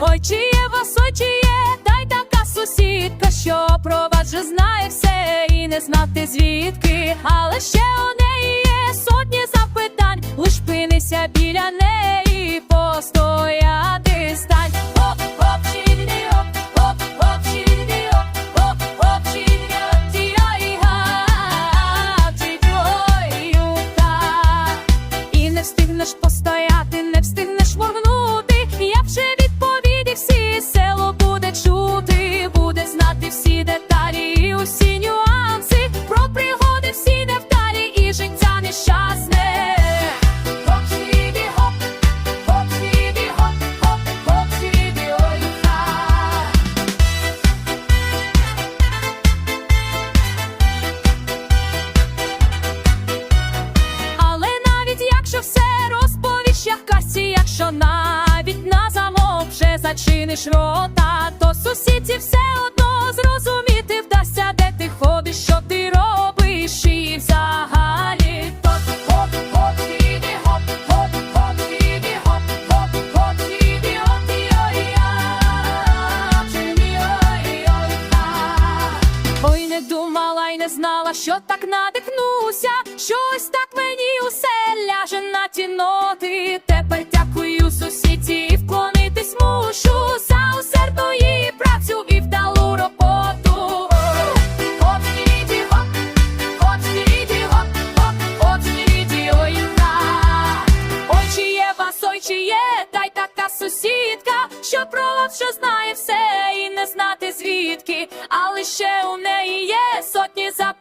Ой, чи є вас, ой, чи є, та й така сусідка, що про вас же знає все і не знати звідки, але ще у неї є сотні запитань, лиш пинися біля неї постояти стань. Оп, оп, чиріди, оп, оп, оп, чиріди, оп. І не встигнеш постояти, не встигнеш моргнути село буде чути, буде знати всі деталі, і усі нюанси вже зачиниш рота, то сусідці все одно зрозуміти вдасться, де ти ходиш, що ти робиш, і взагалі то хоп, хоп, іди, хоп, хоп, хоп, іди, хоп, ой, не думала й не знала, що так надихнуся, що ось так мені усе ляже на ті ноти. Тепер дякую сусідці чи є, та й така сусідка, що про вас знає все і не знати звідки, але ще у неї є сотні запитань.